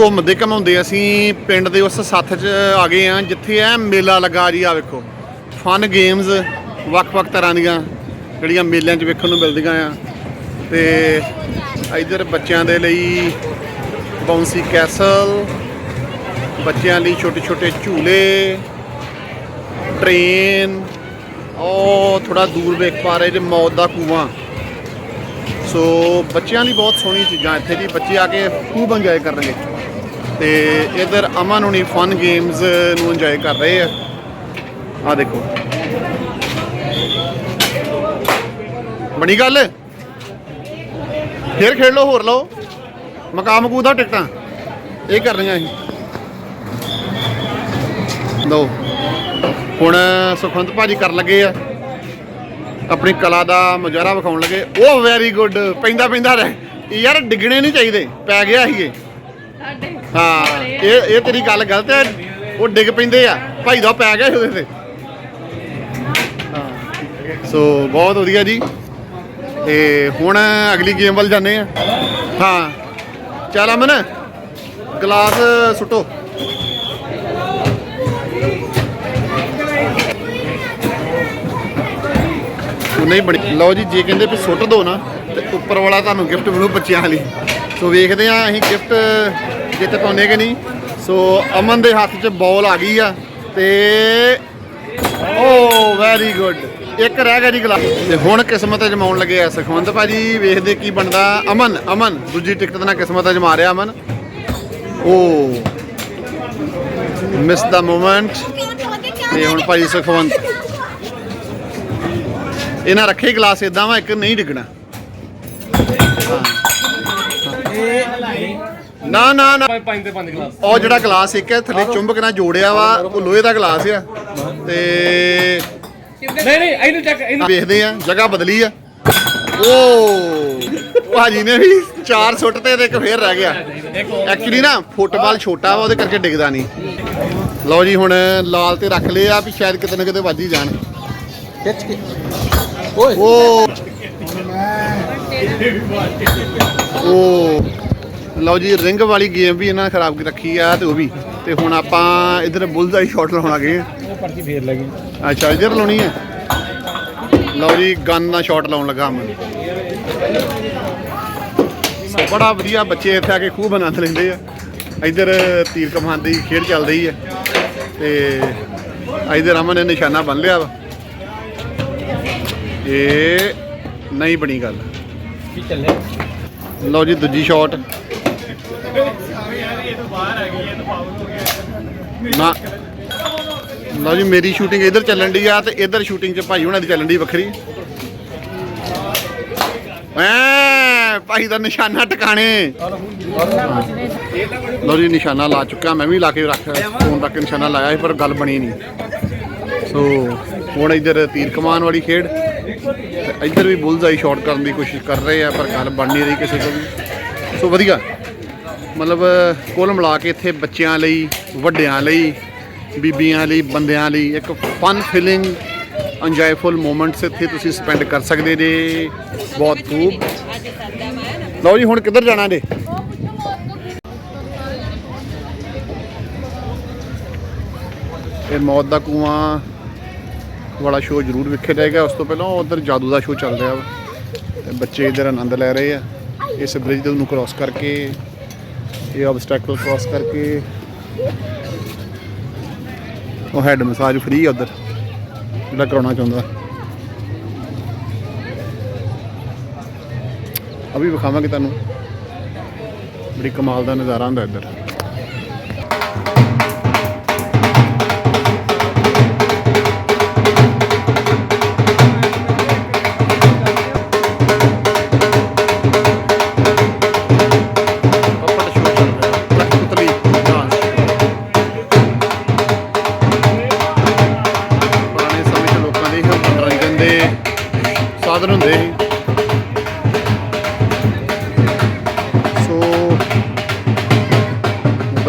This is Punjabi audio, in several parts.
ਘੁੰਮਦੇ ਘਮਾਉਂਦੇ ਅਸੀਂ ਪਿੰਡ ਦੇ ਉਸ ਸੱਥ 'ਚ ਆ ਗਏ ਆ ਜਿੱਥੇ ਐ ਮੇਲਾ ਲੱਗਾ ਜੀ ਆ ਵੇਖੋ। ਫਨ ਗੇਮਸ ਵੱਖ-ਵੱਖ ਤਰ੍ਹਾਂ ਦੀਆਂ ਜਿਹੜੀਆਂ ਮੇਲਿਆਂ 'ਚ ਵੇਖਣ ਨੂੰ ਮਿਲਦੀਆਂ ਆ। ਤੇ ਇਧਰ ਬੱਚਿਆਂ ਦੇ ਲਈ ਬਾਉਂਸੀ ਕੈਸਲ ਬੱਚਿਆਂ ਲਈ ਛੋਟੇ-ਛੋਟੇ ਝੂਲੇ ਟ੍ਰੇਨ ਉਹ ਥੋੜਾ ਦੂਰ ਵੇਖ ਪਾ ਰਹੇ ਜੇ ਮੌਤ ਦਾ ਕੂਆਂ। ਸੋ ਬੱਚਿਆਂ ਲਈ ਬਹੁਤ ਸੋਹਣੀ ਚੀਜ਼ਾਂ ਇੱਥੇ ਜੀ, ਬੱਚੇ ਆ ਕੇ ਖੂਬ ਇੰਜੋਏ ਕਰਨਗੇ। ਤੇ ਇਧਰ ਅਮਨ ਹੁਣੀ ਫਨ ਗੇਮਸ ਨੂੰ ਇੰਜੋਏ ਕਰ ਰਹੇ ਆ। ਆ ਦੇਖੋ। ਬਣੀ ਗੱਲ? ਫੇਰ ਖੇਡ ਲਓ, ਹੋਰ ਲਓ। ਮਕਾਮ ਮਕੂ ਟਿਕਟਾਂ। ਇਹ ਕਰਨੀਆਂ ਅਸੀਂ। ਲਓ। ਹੁਣ ਸੁਖਵੰਤ ਭਾਜੀ ਕਰਨ ਲੱਗੇ ਆ। ਆਪਣੀ ਕਲਾ ਦਾ ਮੁਜ਼ਾਹਰਾ ਵਿਖਾਉਣ ਲੱਗੇ। ਉਹ ਵੈਰੀ ਗੁੱਡ ਪੈਂਦਾ ਪੈਂਦਾ ਰਹਿ। ਯਾਰ ਡਿੱਗਣੇ ਨਹੀਂ ਚਾਹੀਦੇ। ਪੈ ਗਿਆ ਸੀ ਇਹ ਹਾਂ, ਇਹ ਇਹ ਤੇਰੀ ਗੱਲ ਗਲਤ ਹੈ। ਉਹ ਡਿੱਗ ਪੈਂਦੇ ਆ। ਭਾਈ ਦਾ ਪੈ ਗਿਆ ਸੀ ਉਹਦੇ ਤੇ। ਹਾਂ। ਸੋ, ਬਹੁਤ ਵਧੀਆ ਜੀ। ਤੇ ਹੁਣ ਅਗਲੀ ਗੇਮ ਵੱਲ ਜਾਂਦੇ ਆ। ਹਾਂ। ਚੱਲ ਅਮਨ, ਗਲਾਸ ਸੁੱਟੋ। ਨਹੀਂ ਬਣੀ। ਲਓ ਜੀ, ਜੇ ਕਹਿੰਦੇ ਵੀ ਸੁੱਟ ਦੋ ਨਾ, ਤੇ ਉੱਪਰ ਵਾਲਾ ਤੁਹਾਨੂੰ ਗਿਫਟ ਮਿਲੂ ਬੱਚਿਆਂ ਲਈ। ਸੋ ਵੇਖਦੇ ਆ, ਅਸੀਂ ਗਿਫਟ ਜਿੱਤ ਪਾਉਂਦੇ ਕਿ ਨਹੀਂ। ਸੋ ਅਮਨ ਦੇ ਹੱਥ 'ਚ ਬਾਲ ਆ ਗਈ ਆ ਤੇ ਓ ਵੈਰੀ ਗੁੱਡ ਇੱਕ ਰਹਿ ਗਿਆ ਜੀ ਗਲਾ। ਤੇ ਹੁਣ ਕਿਸਮਤ ਅਜਮਾਉਣ ਲੱਗੇ ਆ ਸੁਖਵੰਤ ਭਾਜੀ। ਵੇਖਦੇ ਕੀ ਬਣਦਾ। ਅਮਨ ਅਮਨ, ਦੂਜੀ ਟਿਕਟ ਦੇ ਨਾਲ ਕਿਸਮਤ ਅਜਮਾ ਰਿਹਾ ਅਮਨ। ਓ ਮਿਸ ਦਾ ਮੂਮੈਂਟ ਤੇ ਹੁਣ ਭਾਜੀ ਸੁਖਵੰਤ। ਇਹਨਾਂ ਰੱਖੇ ਗਲਾਸ ਇਦਾਂ ਵਾ, ਇੱਕ ਨਹੀਂ ਡਿੱਗਣਾ। ਨਾ ਨਾ ਨਾ। ਪੰਜ ਤੇ ਪੰਜ ਗਲਾਸ। ਉਹ ਜਿਹੜਾ ਗਲਾਸ ਇੱਕ ਹੈ ਥੱਲੇ ਚੁੰਬਕ ਨਾਲ ਜੋੜਿਆ ਵਾ ਉਹ ਲੋਹੇ ਦਾ ਗਲਾਸ ਆ। ਤੇ ਨਹੀਂ ਨਹੀਂ ਇਹਨੂੰ ਚੱਕ ਇਹਨੂੰ ਵੇਖਦੇ ਆ ਜਗ੍ਹਾ ਬਦਲੀ ਆ। ਓ ਭਾਜੀ ਨੇ ਵੀ ਚਾਰ ਸੁੱਟ ਤੇ ਤੇ ਇੱਕ ਫੇਰ ਰਹਿ ਗਿਆ। ਐਕਚੁਅਲੀ ਨਾ ਫੁੱਟਬਾਲ ਛੋਟਾ ਵਾ ਉਹਦੇ ਕਰਕੇ ਡਿੱਗਦਾ ਨਹੀਂ। ਲਓ ਜੀ ਹੁਣ ਲਾਲ ਤੇ ਰੱਖ ਲਏ ਆ ਵੀ ਸ਼ਾਇਦ ਕਿਤੇ ਨਾ ਕਿਤੇ ਵੱਜ ਹੀ ਜਾਣ। ਖਿੱਚ ਕੇ ਓਏ। ਓ ਓ ਲਓ ਜੀ ਰਿੰਗ ਵਾਲੀ ਗੇਮ ਵੀ ਇਹਨਾਂ ਨੇ ਖਰਾਬ ਕੀ ਰੱਖੀ ਆ ਤੇ ਉਹ ਵੀ। ਤੇ ਹੁਣ ਆਪਾਂ ਇਧਰ ਬੁਲਜ਼ ਆਈ ਸ਼ਾਟ ਲਾਉਣ ਲੱਗੇ ਆ। ਉਹ ਪਰਚੀ ਫੇਰ ਲੱਗੀ ਅੱਛਾ ਇਧਰ ਲਾਉਣੀ ਹੈ ਲਓ ਜੀ ਗਨ ਨਾਲ ਸ਼ਾਟ ਲਾਉਣ ਲੱਗਾ ਮੈਂ ਬੜਾ ਵਧੀਆ ਬੱਚੇ ਇੱਥੇ ਆ ਕੇ ਖੂਬ ਆਨੰਦ ਲੈਂਦੇ ਆ। ਇਧਰ ਤੀਰ ਕਮਾਨ ਦੀ ਖੇਡ ਚੱਲ ਰਹੀ ਹੈ ਤੇ ਇਧਰ ਅਮਨ ਨੇ ਨਿਸ਼ਾਨਾ ਬੰਨ ਲਿਆ ਵਾ। ਇਹ ਨਹੀਂ ਬਣੀ ਗੱਲ। ਕੀ ਚੱਲੇ ਲਓ ਜੀ ਦੂਜੀ ਸ਼ਾਟ ਨਾ। ਲਓ ਜੀ, ਮੇਰੀ ਸ਼ੂਟਿੰਗ ਇੱਧਰ ਚੱਲਣ ਦੀ ਆ ਤੇ ਇੱਧਰ ਸ਼ੂਟਿੰਗ ਚ ਭਾਈ ਹੁਣਾਂ ਦੀ ਚੱਲਣ ਦੀ ਵੱਖਰੀ। ਐ, ਭਾਈ ਦਾ ਨਿਸ਼ਾਨਾ ਟਿਕਾਣੇ। ਲਓ ਜੀ, ਨਿਸ਼ਾਨਾ ਲਾ ਚੁੱਕਾ ਮੈਂ ਵੀ ਲਾ ਕੇ ਰੱਖ ਫੋਨ ਤੱਕ ਨਿਸ਼ਾਨਾ ਲਾਇਆ ਸੀ, ਪਰ ਗੱਲ ਬਣੀ ਨਹੀਂ। ਸੋ, ਹੁਣ ਇੱਧਰ ਤੀਰ ਕਮਾਨ ਵਾਲੀ ਖੇਡ। ਇੱਧਰ ਵੀ ਬੁਲਜ਼ ਆਈ ਸ਼ਾਟ ਕਰਨ ਦੀ ਕੋਸ਼ਿਸ਼ ਕਰ ਰਹੇ ਆ, ਪਰ ਗੱਲ ਬਣ ਨਹੀਂ ਰਹੀ ਕਿਸੇ ਤੋਂ ਵੀ। ਸੋ, ਵਧੀਆ। ਮਤਲਬ, ਕੁੱਲ ਮਿਲਾ ਕੇ ਇੱਥੇ ਬੱਚਿਆਂ ਲਈ, ਵੱਡਿਆਂ ਲਈ, ਬੀਬੀਆਂ ਲਈ, ਬੰਦਿਆਂ ਲਈ ਇੱਕ ਫਨ ਫੀਲਿੰਗ ਇੰਜੋਏਫੁਲ ਮੂਮੈਂਟਸ ਇੱਥੇ ਤੁਸੀਂ ਸਪੈਂਡ ਕਰ ਸਕਦੇ ਜੇ। ਬਹੁਤ ਖੂਬ। ਲਓ ਜੀ, ਹੁਣ ਕਿੱਧਰ ਜਾਣਾ ਜੇ? ਇਹ ਮੌਤ ਦਾ ਕੂਆਂ ਵਾਲਾ ਸ਼ੋਅ ਜ਼ਰੂਰ ਵੇਖਿਆ ਜਾਏਗਾ। ਉਸ ਤੋਂ ਪਹਿਲਾਂ ਉਧਰ ਜਾਦੂ ਦਾ ਸ਼ੋਅ ਚੱਲ ਰਿਹਾ ਵਾ। ਬੱਚੇ ਇਧਰ ਆਨੰਦ ਲੈ ਰਹੇ ਆ। ਇਸ ਬ੍ਰਿਜ ਨੂੰ ਕ੍ਰਾਸ ਕਰਕੇ ਇਹ ਆਬਸਟੈਕਲ ਕ੍ਰਾਸ ਕਰਕੇ ਉਹ ਹੈਡ ਮਸਾਜ ਫ੍ਰੀ ਆ ਉਧਰ, ਜਿਹੜਾ ਕਰਾਉਣਾ ਚਾਹੁੰਦਾ। ਅਭੀ ਵਿਖਾਵਾਂਗੇ ਤੁਹਾਨੂੰ। ਬੜੀ ਕਮਾਲ ਦਾ ਨਜ਼ਾਰਾ ਹੁੰਦਾ ਇੱਧਰ।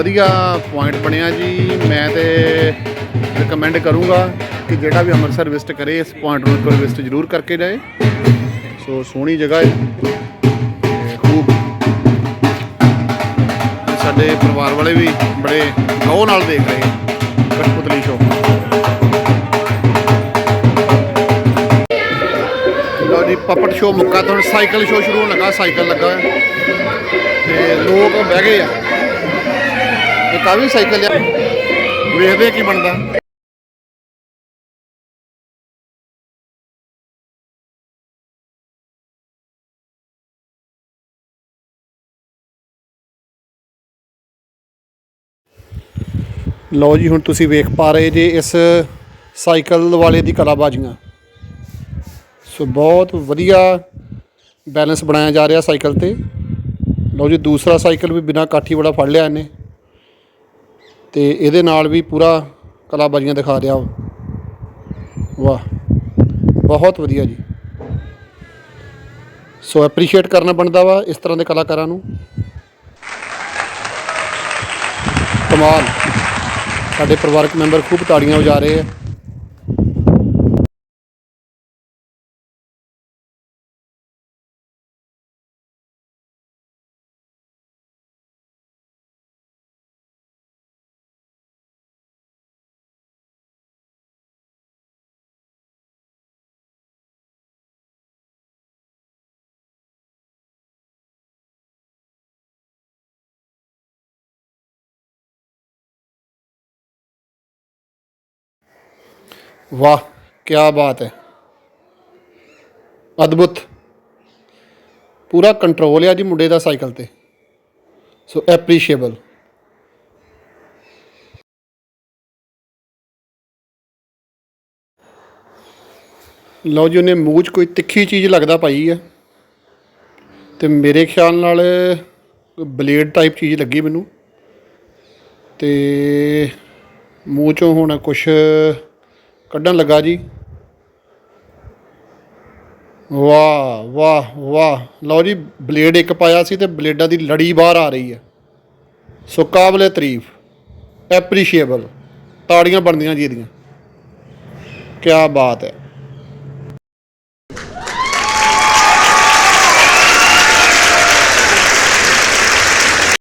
ਵਧੀਆ ਪੁਆਇੰਟ ਬਣਿਆ ਜੀ। ਮੈਂ ਤੇ ਰეკਮੈਂਡ ਕਰੂੰਗਾ ਕਿ ਜਿਹੜਾ ਵੀ ਅੰਮ੍ਰਿਤਸਰ ਵਿਜ਼ਿਟ ਕਰੇ, ਇਸ ਪੁਆਇੰਟ ਨੂੰ ਇੱਕ ਵਿਜ਼ਿਟ ਜ਼ਰੂਰ ਕਰਕੇ ਜਾਏ। ਸੋ ਸੋਹਣੀ ਜਗ੍ਹਾ ਹੈ। ਖੂਬ ਸਾਡੇ ਪਰਿਵਾਰ ਵਾਲੇ ਵੀ ਬੜੇ ਗੌਰ ਨਾਲ ਦੇਖ ਰਹੇ ਆ ਸ਼ੋ ਸ਼ੋਅ ਜੀ ਪਪਟ ਸ਼ੋਅ ਮੁੱਕਾ ਤੋਂ ਸਾਈਕਲ ਸ਼ੋਅ ਸ਼ੁਰੂ ਹੋਣ ਲੱਗਾ ਸਾਈਕਲ ਲੱਗਾ। ਹੋਇਆ ਤੇ ਲੋਕ ਬਹਿ ਗਏ ਆ। ਇਹ ਸਾਈਕਲ ਆ? ਵੇਖਦੇ ਕੀ ਬਣਦਾ। ਲਓ ਜੀ, ਹੁਣ ਤੁਸੀਂ ਵੇਖ ਪਾ ਰਹੇ ਜੇ ਇਸ ਸਾਈਕਲ ਵਾਲੇ ਦੀ ਕਲਾਬਾਜ਼ੀਆਂ। ਸੋ ਬਹੁਤ ਵਧੀਆ ਬੈਲੈਂਸ ਬਣਾਇਆ ਜਾ ਰਿਹਾ ਸਾਈਕਲ ਤੇ। ਲਓ ਜੀ, ਦੂਸਰਾ ਸਾਈਕਲ ਵੀ ਬਿਨਾ ਕਾਠੀ ਵਾਲਾ ਫੜ ਲਿਆ ਇਹਨੇ। ਤੇ ਇਹਦੇ ਨਾਲ ਵੀ ਪੂਰਾ ਕਲਾਬਾਜ਼ੀਆਂ ਦਿਖਾ ਰਿਹਾ ਵਾਹ, ਬਹੁਤ ਵਧੀਆ ਜੀ। ਸੋ ਐਪਰੀਸ਼ੀਏਟ ਕਰਨਾ ਬਣਦਾ ਵਾ ਇਸ ਤਰ੍ਹਾਂ ਦੇ ਕਲਾਕਾਰਾਂ ਨੂੰ। ਕਮਾਲ। ਸਾਡੇ ਪਰਿਵਾਰਕ ਮੈਂਬਰ ਖੂਬ ਤਾੜੀਆਂ ਵਜਾ ਰਹੇ ਆ। ਵਾਹ ਕੀ ਬਾਤ ਹੈ। ਅਦਭੁਤ। ਪੂਰਾ ਕੰਟਰੋਲ ਆ ਜੀ ਮੁੰਡੇ ਦਾ ਸਾਈਕਲ ਤੇ। ਸੋ ਐਪਰੀਸ਼ੀਏਬਲ ਲਓ ਜੀ, ਉਹਨੇ ਮੂੰਹ 'ਚ ਕੋਈ ਤਿੱਖੀ ਚੀਜ਼ ਲੱਗਦਾ ਪਾਈ ਹੈ ਤੇ ਮੇਰੇ ਖਿਆਲ ਨਾਲ ਬਲੇਡ ਟਾਈਪ ਚੀਜ਼ ਲੱਗੀ ਮੈਨੂੰ। ਤੇ ਮੂੰਹ 'ਚੋਂ ਹੁਣ ਕੁਛ ਕੱਢਣ ਲੱਗਾ ਜੀ। ਵਾਹ ਵਾਹ ਵਾਹ। ਲਓ ਜੀ, ਬਲੇਡ ਇੱਕ ਪਾਇਆ ਸੀ ਤੇ ਬਲੇਡਾਂ ਦੀ ਲੜੀ ਬਾਹਰ ਆ ਰਹੀ ਹੈ। ਸੋ ਕਾਬਲੇ ਤਾਰੀਫ। ਐਪਰੀਸ਼ੀਏਬਲ ਤਾੜੀਆਂ ਬਣਦੀਆਂ ਜੀ ਇਹਦੀਆਂ। ਕੀ ਬਾਤ ਹੈ।